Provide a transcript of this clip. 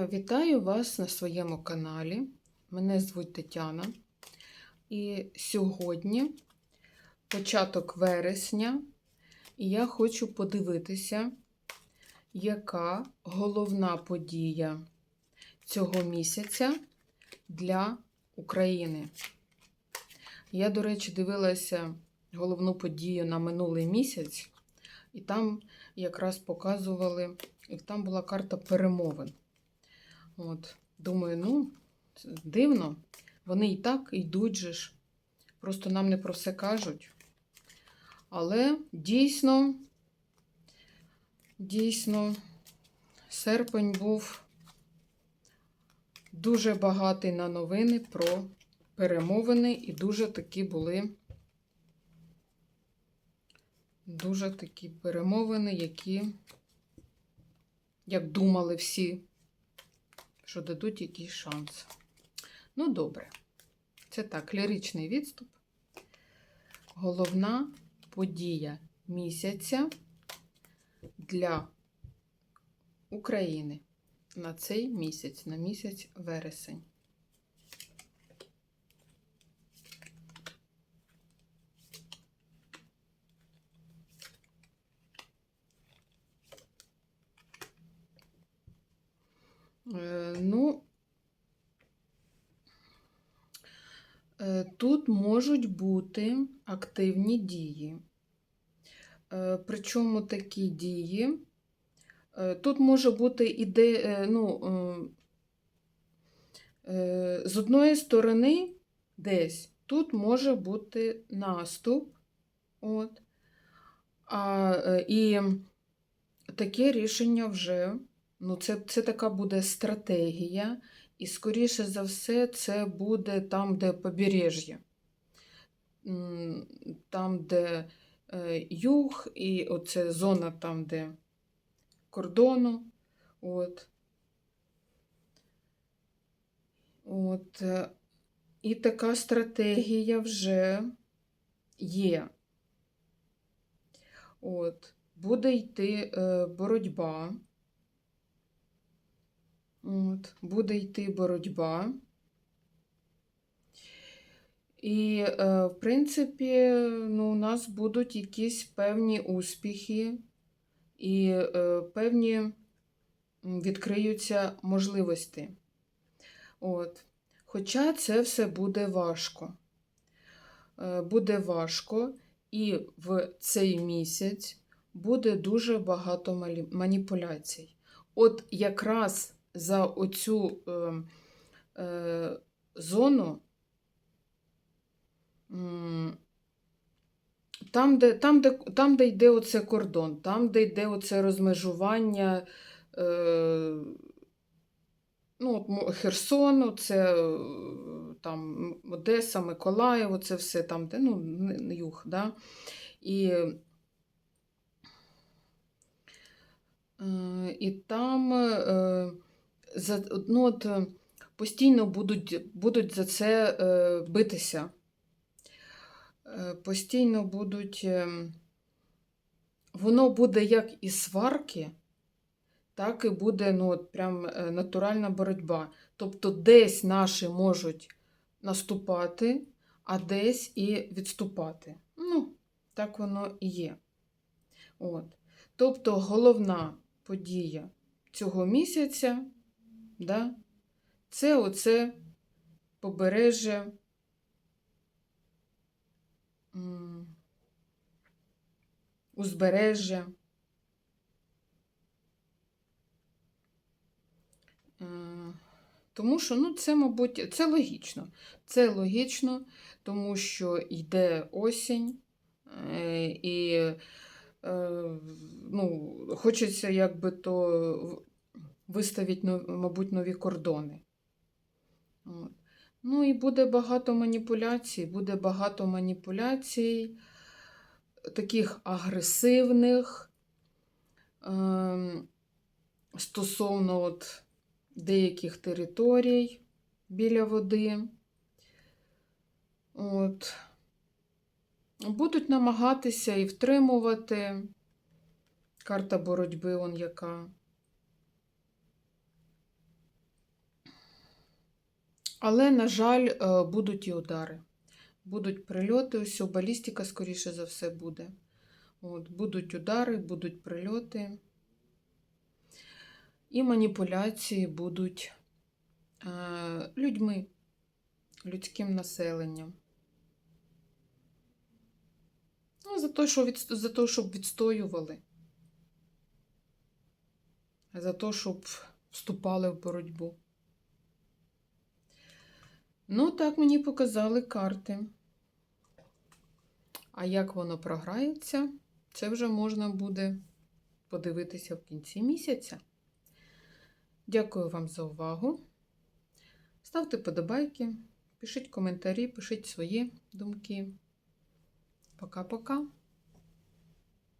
Е, Вітаю вас на своєму каналі. Мене звуть Тетяна. І сьогодні початок вересня, і я хочу подивитися, яка головна подія цього місяця для України. Я, до речі, дивилася головну подію на минулий місяць, і там якраз показували, і там була карта перемовин. От, думаю, ну, дивно. Вони і так йдуть же ж. Просто нам не про все кажуть. Але дійсно, дійсно, серпень був дуже багатий на новини про перемовини, і дуже такі були дуже такі перемовини, які, як думали всі, що дадуть якийсь шанс. Ну, добре. Це так, ліричний відступ. Головна подія місяця для України на цей місяць, на місяць вересень. Ну, е, тут можуть бути активні дії. Е, Причому такі дії. е, Тут може бути іде, ну, е, е, з одної сторони, десь тут може бути наступ. От, а, е, і таке рішення вже. Ну, це, це така буде стратегія, і, скоріше за все, це буде там, де побережжя. Там, де е, юг, і оце зона там, де кордону. От. От. е, І така стратегія вже є. От. Буде йти е, боротьба. От, буде йти боротьба. І, е, в принципі, ну, у нас будуть якісь певні успіхи, і е, певні відкриються можливості. От. Хоча це все буде важко. Е, Буде важко, і в цей місяць буде дуже багато маніпуляцій. От якраз за оцю е, е, зону, там, де, там, де, там, де йде оце кордон, там, де йде оце розмежування, е, ну, от Херсон, це е, там Одеса, Миколаїв, це все там, де ну, юг, да? І Е, І там е, за, ну, от, е, постійно будуть, будуть за це е, битися. Е, Постійно будуть. е, Воно буде як і сварки, так і буде ну, от прям е, натуральна боротьба. Тобто десь наші можуть наступати, а десь і відступати. Ну, так воно і є. От. Тобто головна подія цього місяця, да, це оце побережжя узбережжя. Е, Тому що, ну, це, мабуть, це логічно. Це логічно, тому що йде осінь, е, і е, ну, хочеться якби то виставити, нов- мабуть, нові кордони. Ну і буде багато маніпуляцій, буде багато маніпуляцій, таких агресивних ем, стосовно от деяких територій біля води. От. Будуть намагатися і втримувати. Карта боротьби он яка. Але, на жаль, е, будуть і удари. Будуть прильоти, ось балістика, скоріше за все, буде. От, будуть удари, будуть прильоти. І маніпуляції будуть е, людьми, людським населенням. Ну, за те, що від, за те, щоб відстоювали. За те, щоб вступали в боротьбу. Ну, так мені показали карти. А як воно програється, це вже можна буде подивитися в кінці місяця. Дякую вам за увагу. Ставте подобайки, пишіть коментарі, пишіть свої думки. Пока-пока.